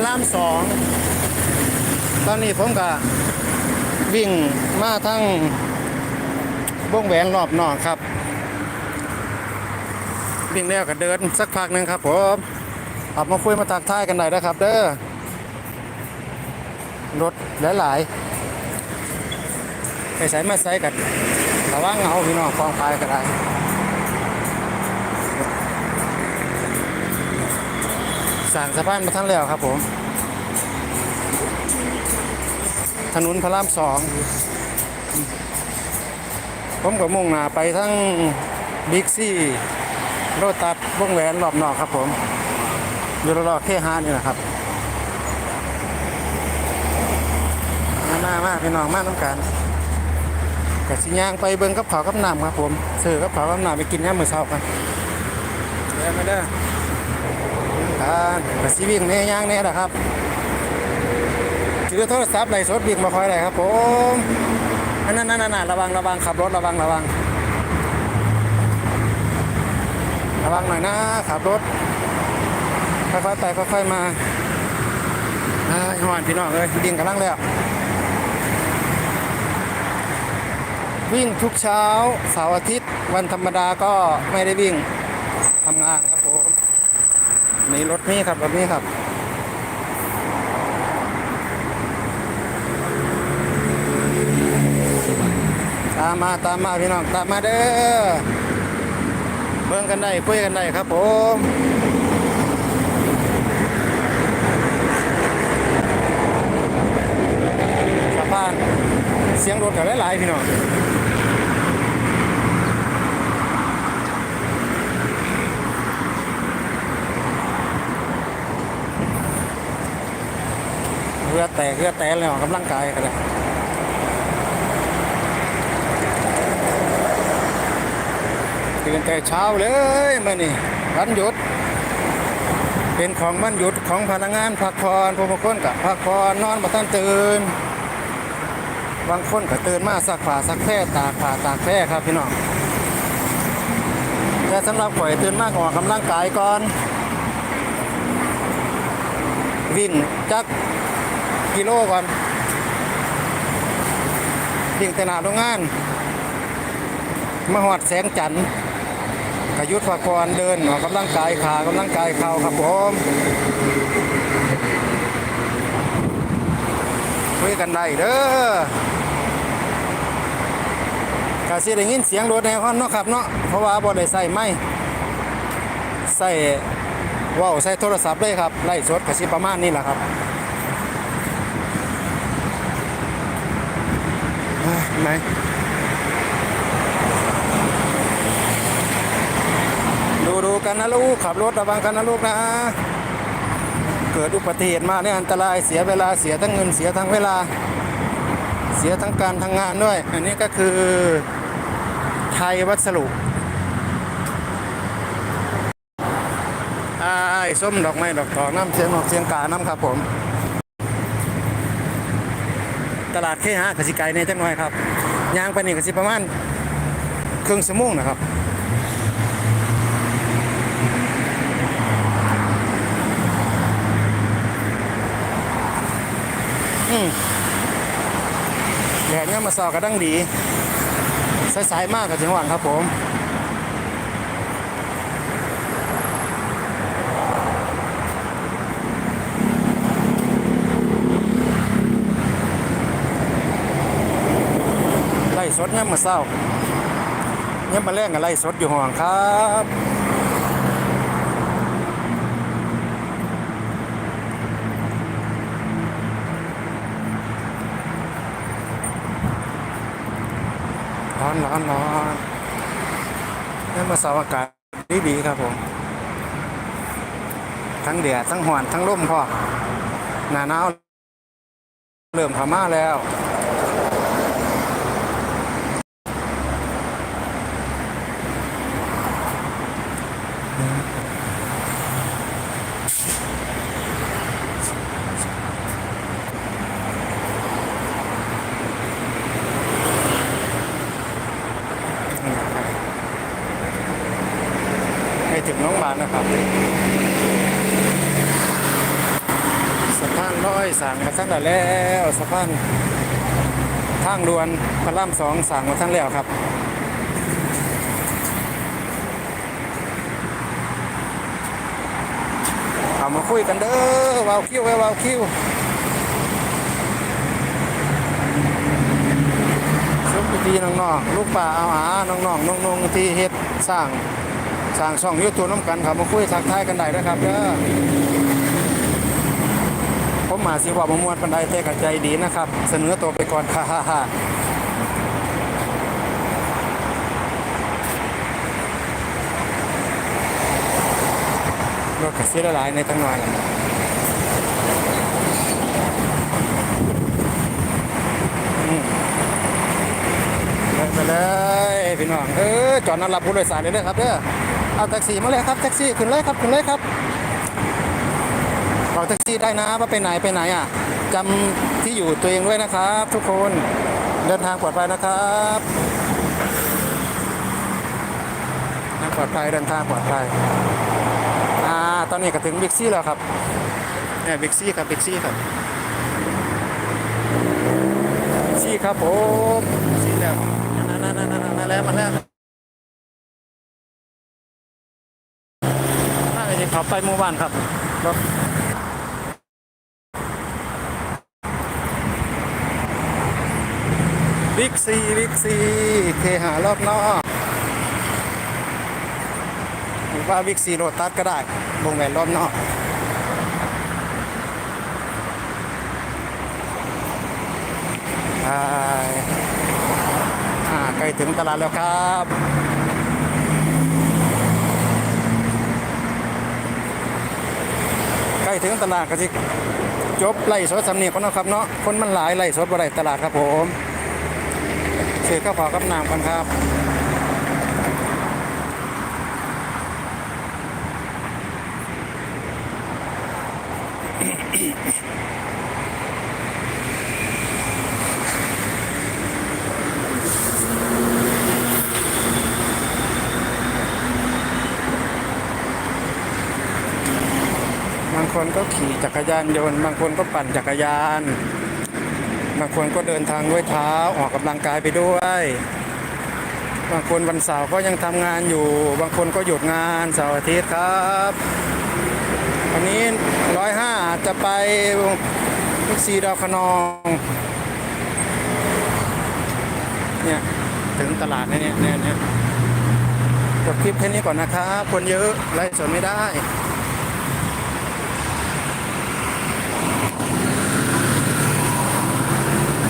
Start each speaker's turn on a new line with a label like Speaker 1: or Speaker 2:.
Speaker 1: ระรามสองตอนนี้ผมก็วิ่งมาทั้งวงแหวนรอบนอกครับ วิ่งแล้วก็เดินสักพักหนึ่งครับผมออกมาคุยมาทักทายกันหน่อยนะครับ เด้อรถหลายๆไปใส่มาใส่กันระวังเงาพี่น้องฟองพายก็ได้ สั่งสะพานมาทั้งแล้วครับผม ถนนพระรามสองผมก็มุ่งหน้าไปทั้งบิ๊กซี่โรตัดวงแหวนรอบนอกครับผมอยู่รอบๆแค่ฮานี่นะครับมามามาพี่น้องมาน้ำกันกับสิยางไปเบิ่งกับขาวกับน้ำครับผมซื้อกับขาวกับน้ำไปกินย่มือเช้ากันเดี๋ยวมาเด้ อ่าก็สิวิ่งแน่ย่างแน่นะครับถือโทรศัพท์ไล่สดวิ่งมาคอยเลยครับผมอันนั่นนั่นนั่นระวังระวังขับรถระวังระวัง ระวังหน่อยนะขับรถค่อยๆไปค่อยๆมาอ่าหอนพี่น้องเลยวิ่งกำลังแล้ววิ่งทุกเช้าเสาร์อาทิตย์ วันธรรมดาก็ไม่ได้วิ่งทำงานครับผม นี่รถนี้ครับรถนี้ครับตามมาตามมาพี่น้องตามมาเด้อเบิ่งกันได้คุยกันได้ครับผมสะพานเสียงรถกับหลายๆพี่น้อง เรือแตกเรือแตกเลยออกกำลังกายกันเลยตื่นแต่เช้าเลยมานี่วันหยุด เป็นของวันหยุดของพนักงานพักผ่อนผู้บางคนกับพักผ่อนนอนมาท่านตื่นบางคนก็ตื่นมาซักผ้าซักแพร่ตากผ้าตากแพร่ครับพี่น้องแต่สำหรับข่อยตื่นมากออกกำลังกายก่อน วิ่งจัก กิโลก่อนวิ่งแต่หนาโรงงานมาหอดแสงจันทร์กยุทธภากรเดินออกกำลังกายขากำลังกายเข่าครับผมคุยกันได้เด้อกาสิได้ยินเสียงรถในห้องเนาะครับเนาะเพราะว่าบ่ได้ใส่ไม้ใส่ว้าวใส่โทรศัพท์เลยครับไล่สดกสิประมาณนี้แหละครับเอ้ย ไหนดูดูกันนะลูก ขับรถระวังกันนะลูกนะ เกิดอุบัติเหตุมาเนี่ยอันตรายเสียเวลาเสียทั้งเงินเสียทั้งเวลา เสียทั้งการทำงงานด้วย อันนี้ก็คือไทยวัสดุไอ้ส้มดอกไม้ดอกทองน้ำเสียงนกเสียงกาน้ำครับผม ตลาดเคหะกสิไกในจังหน่อยครับยางไปนี่กสิประมาณครึ่งชั่วโมงนะครับอืมแดดเนี่ยมาสอกกระดังดี สายๆมากกับจังหวัดครับผม สดเนี่ยมาเศร้าเนี่ยมาแรงกับไล่สดอยู่ห่วงครับร้อนร้อนร้อนนี่มาสาวอากาศดีดีครับผม ทั้งแดดทั้งหวนทั้งร่มพ่อหนาหนาวเริ่มเข้ามาแล้ว ให้ถึงน้องบานนะครับ ร้อ ยสั่งมาทั้งแต่แล้วสะพานทางด่วนพระรามสองสั่งมาทั้งแล้วครับเอามาคุยกันเด้อวาวคิวไว้วาวคิวชุบพี่น้องๆลูกป่าเอาหาน้องๆน้องๆที่เฮ็ดสร้างสร้างช่องยูทูบน้ำกันครับมาคุยทักทายกันได้นะครับเด้อ ผมมาสิว่าบมวนปันไดแต่กับใจดีนะครับ เสนอตัวไปก่อนฮ่าฮ่าฮ่ารถกระเสียหลายในตั้งหน่อยไปเลยพี่น้อง เออจอดนัดรับผู้โดยสารเลยเด้อครับเด้อ เอาแท็กซี่มาเลยครับแท็กซี่ขึ้นเลยครับขึ้นเลยครับ บอกแท็กซี่ได้นะว่าไปไหนไปไหนอะจำที่อยู่ตัวเองด้วยนะครับ ทุกคนเดินทางปลอดภัยนะครับทางปลอดภัยเดินทางปลอดภัยอ่าตอนนี้ก็ถึงบิ๊กซี่แล้วครับเนี่ยบิ๊กซี่ครับบิ๊กซี่ครับบิ๊กซี่ครับผมซี่แล้วนั่นนั่นนั่นนั่นแล้วมาแล้วน่าจะขับไปหมู่บ้านครับรถ บิ๊กซีบิ๊กซีเคหารอบนอกหรือว่าวิกซีโรตัสก็ได้วงแหวนรอบนอกใช่อ่าใกล้ถึงตลาดแล้วครับใกล้ถึงตลาดก็สิจบไล่สดสำเนียงกันนะครับเนาะคนมันหลายไล่สดบ่ได้ตลาดครับผม ซื้อข้าวเปล่ากับน้ำกันครับบางคนก็ขี่จักรยานยนต์ บางคนก็ปั่นจักรยาน บางคนก็เดินทางด้วยเท้าออกกำลังกายไปด้วย บางคนวันเสาร์ก็ยังทำงานอยู่ บางคนก็หยุดงานเสาร์อาทิตย์ครับวันนี้ร้อยห้าจะไปลูกซีดาวคะนองเนี่ยถึงตลาดเนี่ยเนี่ยเนี่ยจบคลิปแค่นี้ก่อนนะครับ คนเยอะไล่สดไม่ได้